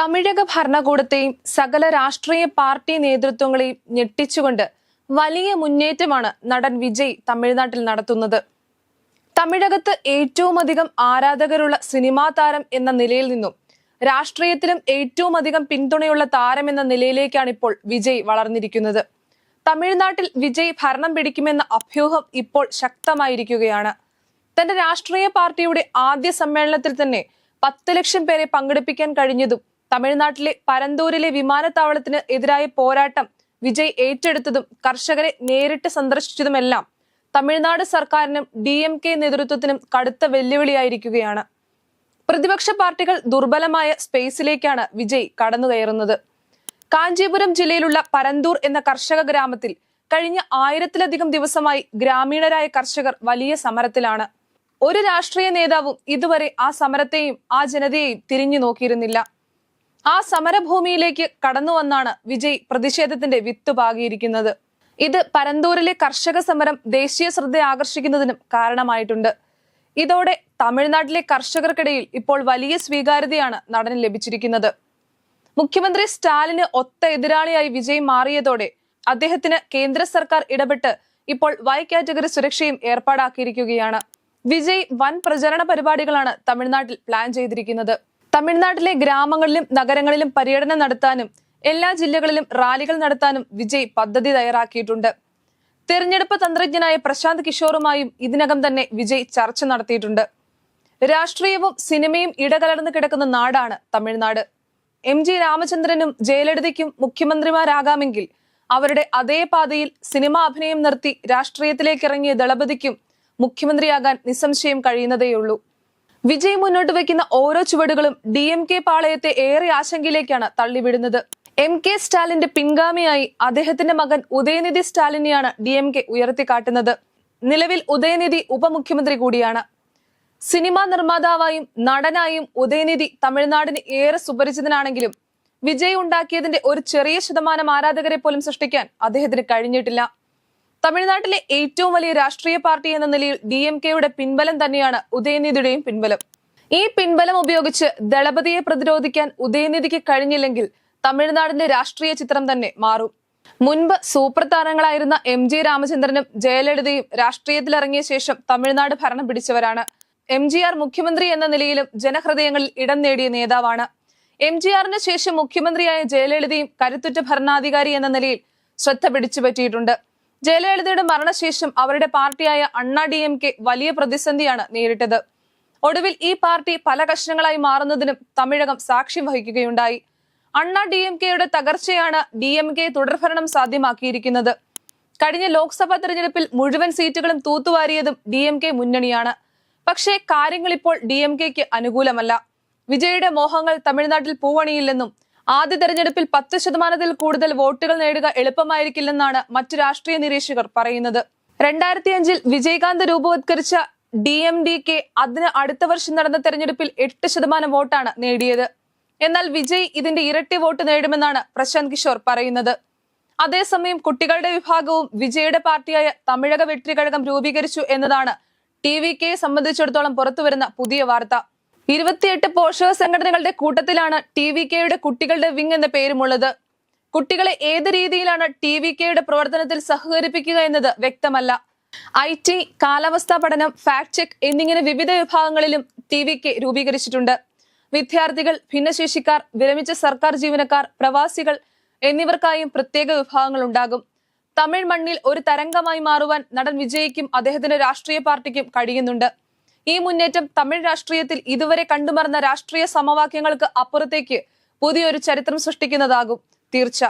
തമിഴക ഭരണകൂടത്തെയും സകല രാഷ്ട്രീയ പാർട്ടി നേതൃത്വങ്ങളെയും ഞെട്ടിച്ചുകൊണ്ട് വലിയ മുന്നേറ്റമാണ് നടൻ വിജയ് തമിഴ്നാട്ടിൽ നടത്തുന്നത്. തമിഴകത്ത് ഏറ്റവും അധികം ആരാധകരുള്ള സിനിമാ താരം എന്ന നിലയിൽ നിന്നും രാഷ്ട്രീയത്തിലും ഏറ്റവും അധികം പിന്തുണയുള്ള താരം എന്ന നിലയിലേക്കാണ് ഇപ്പോൾ വിജയ് വളർന്നിരിക്കുന്നത്. തമിഴ്നാട്ടിൽ വിജയ് ഭരണം പിടിക്കുമെന്ന അഭ്യൂഹം ഇപ്പോൾ ശക്തമായിരിക്കുകയാണ്. തന്റെ രാഷ്ട്രീയ പാർട്ടിയുടെ ആദ്യ സമ്മേളനത്തിൽ തന്നെ പത്ത് ലക്ഷം പേരെ പങ്കെടുപ്പിക്കാൻ കഴിഞ്ഞതും തമിഴ്നാട്ടിലെ പരന്തൂരിലെ വിമാനത്താവളത്തിന് എതിരായ പോരാട്ടം വിജയ് ഏറ്റെടുത്തതും കർഷകരെ നേരിട്ട് സന്ദർശിച്ചതുമെല്ലാം തമിഴ്നാട് സർക്കാരിനും ഡി എം കെ നേതൃത്വത്തിനും കടുത്ത വെല്ലുവിളിയായിരിക്കുകയാണ്. പ്രതിപക്ഷ പാർട്ടികൾ ദുർബലമായ സ്പേസിലേക്കാണ് വിജയ് കടന്നുകയറുന്നത്. കാഞ്ചീപുരം ജില്ലയിലുള്ള പരന്തൂർ എന്ന കർഷക ഗ്രാമത്തിൽ കഴിഞ്ഞ ആയിരത്തിലധികം ദിവസമായി ഗ്രാമീണരായ കർഷകർ വലിയ സമരത്തിലാണ്. ഒരു രാഷ്ട്രീയ നേതാവും ഇതുവരെ ആ സമരത്തെയും ആ ജനതയെയും തിരിഞ്ഞു നോക്കിയിരുന്നില്ല. ആ സമരഭൂമിയിലേക്ക് കടന്നു വന്നാണ് വിജയ് പ്രതിഷേധത്തിന്റെ വിത്ത് പാകിയിരിക്കുന്നത്. ഇത് പരന്തൂരിലെ കർഷക സമരം ദേശീയ ശ്രദ്ധ ആകർഷിക്കുന്നതിനും കാരണമായിട്ടുണ്ട്. ഇതോടെ തമിഴ്നാട്ടിലെ കർഷകർക്കിടയിൽ ഇപ്പോൾ വലിയ സ്വീകാര്യതയാണ് നടന് ലഭിച്ചിരിക്കുന്നത്. മുഖ്യമന്ത്രി സ്റ്റാലിന് ഒത്ത എതിരാളിയായി വിജയ് മാറിയതോടെ അദ്ദേഹത്തിന് കേന്ദ്ര സർക്കാർ ഇടപെട്ട് ഇപ്പോൾ വൈ കാറ്റഗറി സുരക്ഷയും ഏർപ്പാടാക്കിയിരിക്കുകയാണ്. വിജയ് വൻ പ്രചരണ പരിപാടികളാണ് തമിഴ്നാട്ടിൽ പ്ലാൻ ചെയ്തിരിക്കുന്നത്. തമിഴ്നാട്ടിലെ ഗ്രാമങ്ങളിലും നഗരങ്ങളിലും പര്യടനം നടത്താനും എല്ലാ ജില്ലകളിലും റാലികൾ നടത്താനും വിജയ് പദ്ധതി തയ്യാറാക്കിയിട്ടുണ്ട്. തെരഞ്ഞെടുപ്പ് തന്ത്രജ്ഞനായ പ്രശാന്ത് കിഷോറുമായും ഇതിനകം തന്നെ വിജയ് ചർച്ച നടത്തിയിട്ടുണ്ട്. രാഷ്ട്രീയവും സിനിമയും ഇടകലർന്നു കിടക്കുന്ന നാടാണ് തമിഴ്നാട്. എം ജി രാമചന്ദ്രനും ജയലളിതയ്ക്കും മുഖ്യമന്ത്രിമാരാകാമെങ്കിൽ അവരുടെ അതേ പാതയിൽ സിനിമാ അഭിനയം നിർത്തി രാഷ്ട്രീയത്തിലേക്ക് ഇറങ്ങിയ ദളപതിക്കും മുഖ്യമന്ത്രിയാകാൻ നിസ്സംശയം കഴിയുന്നതേയുള്ളൂ. വിജയ് മുന്നോട്ട് വയ്ക്കുന്ന ഓരോ ചുവടുകളും ഡി എം കെ പാളയത്തെ ഏറെ ആശങ്കയിലേക്കാണ് തള്ളിവിടുന്നത്. എം കെ സ്റ്റാലിന്റെ പിൻഗാമിയായി അദ്ദേഹത്തിന്റെ മകൻ ഉദയനിധി സ്റ്റാലിനെയാണ് ഡി എം കെ ഉയർത്തിക്കാട്ടുന്നത്. നിലവിൽ ഉദയനിധി ഉപമുഖ്യമന്ത്രി കൂടിയാണ്. സിനിമാ നിർമ്മാതാവായും നടനായും ഉദയനിധി തമിഴ്നാടിന് ഏറെ സുപരിചിതനാണെങ്കിലും വിജയ് ഉണ്ടാക്കിയതിന്റെ ഒരു ചെറിയ ശതമാനം ആരാധകരെ പോലും സൃഷ്ടിക്കാൻ അദ്ദേഹത്തിന് കഴിഞ്ഞിട്ടില്ല. തമിഴ്നാട്ടിലെ ഏറ്റവും വലിയ രാഷ്ട്രീയ പാർട്ടി എന്ന നിലയിൽ ഡി എം കെയുടെ പിൻബലം തന്നെയാണ് ഉദയനിധിയുടെയും പിൻബലം. ഈ പിൻബലം ഉപയോഗിച്ച് ദളപതിയെ പ്രതിരോധിക്കാൻ ഉദയനിധിക്ക് കഴിഞ്ഞില്ലെങ്കിൽ തമിഴ്നാടിന്റെ രാഷ്ട്രീയ ചിത്രം തന്നെ മാറും. മുൻപ് സൂപ്പർ താരങ്ങളായിരുന്ന എം ജി രാമചന്ദ്രനും ജയലളിതയും രാഷ്ട്രീയത്തിലിറങ്ങിയ ശേഷം തമിഴ്നാട് ഭരണം പിടിച്ചവരാണ്. എം ജി ആർ മുഖ്യമന്ത്രി എന്ന നിലയിലും ജനഹൃദയങ്ങളിൽ ഇടം നേടിയ നേതാവാണ്. എം ജി ആറിന് ശേഷം മുഖ്യമന്ത്രിയായ ജയലളിതയും കരുത്തുറ്റ ഭരണാധികാരി എന്ന നിലയിൽ ശ്രദ്ധ പിടിച്ചുപറ്റിയിട്ടുണ്ട്. ജയലളിതയുടെ മരണശേഷം അവരുടെ പാർട്ടിയായ അണ്ണാ ഡി എം കെ വലിയ പ്രതിസന്ധിയാണ് നേരിട്ടത്. ഒടുവിൽ ഈ പാർട്ടി പല കഷ്ണങ്ങളായി മാറുന്നതിനും തമിഴകം സാക്ഷ്യം വഹിക്കുകയുണ്ടായി. അണ്ണാ ഡി എം കെയുടെ തകർച്ചയാണ് ഡി എം കെ തുടർഭരണം സാധ്യമാക്കിയിരിക്കുന്നത്. കഴിഞ്ഞ ലോക്സഭാ തെരഞ്ഞെടുപ്പിൽ മുഴുവൻ സീറ്റുകളും തൂത്തുവാരിയതും ഡി എം കെ മുന്നണിയാണ്. പക്ഷേ കാര്യങ്ങൾ ഇപ്പോൾ ഡി എം കെക്ക് അനുകൂലമല്ല. വിജയുടെ മോഹങ്ങൾ തമിഴ്നാട്ടിൽ പൂവണിയില്ലെന്നും ആദ്യ തെരഞ്ഞെടുപ്പിൽ പത്ത് ശതമാനത്തിൽ കൂടുതൽ വോട്ടുകൾ നേടുക എളുപ്പമായിരിക്കില്ലെന്നാണ് മറ്റു രാഷ്ട്രീയ നിരീക്ഷകർ പറയുന്നത്. രണ്ടായിരത്തി അഞ്ചിൽ വിജയകാന്ത് രൂപവത്കരിച്ച ഡി എം ഡി കെ അതിന് അടുത്ത വർഷം നടന്ന തെരഞ്ഞെടുപ്പിൽ എട്ട് ശതമാനം വോട്ടാണ് നേടിയത്. എന്നാൽ വിജയ് ഇതിന്റെ ഇരട്ടി വോട്ട് നേടുമെന്നാണ് പ്രശാന്ത് കിഷോർ പറയുന്നത്. അതേസമയം കുട്ടികളുടെ വിഭാഗവും വിജയുടെ പാർട്ടിയായ തമിഴക വെട്ടിക്കഴകം രൂപീകരിച്ചു എന്നതാണ് ടി വി കെയെ സംബന്ധിച്ചിടത്തോളം പുറത്തുവരുന്ന പുതിയ വാർത്ത. ഇരുപത്തിയെട്ട് പോഷക സംഘടനകളുടെ കൂട്ടത്തിലാണ് ടി വി കെയുടെ കുട്ടികളുടെ വിങ് എന്ന പേരുമുള്ളത്. കുട്ടികളെ ഏത് രീതിയിലാണ് ടി വി കെയുടെ പ്രവർത്തനത്തിൽ സഹകരിപ്പിക്കുക എന്നത് വ്യക്തമല്ല. ഐ ടി കാലാവസ്ഥാ പഠനം ഫാക്ട് ചെക്ക് എന്നിങ്ങനെ വിവിധ വിഭാഗങ്ങളിലും ടി വി കെ രൂപീകരിച്ചിട്ടുണ്ട്. വിദ്യാർത്ഥികൾ ഭിന്നശേഷിക്കാർ വിരമിച്ച സർക്കാർ ജീവനക്കാർ പ്രവാസികൾ എന്നിവർക്കായും പ്രത്യേക വിഭാഗങ്ങൾ ഉണ്ടാകും. തമിഴ് മണ്ണിൽ ഒരു തരംഗമായി മാറുവാൻ നടൻ വിജയിക്കും അദ്ദേഹത്തിന്റെ രാഷ്ട്രീയ പാർട്ടിക്കും കഴിയുന്നുണ്ട്. ഈ മുന്നേറ്റം തമിഴ് രാഷ്ട്രീയത്തിൽ ഇതുവരെ കണ്ടുമറന്ന രാഷ്ട്രീയ സമവാക്യങ്ങൾക്ക് അപ്പുറത്തേക്ക് പുതിയൊരു ചരിത്രം സൃഷ്ടിക്കുന്നതാകും. തീർച്ച.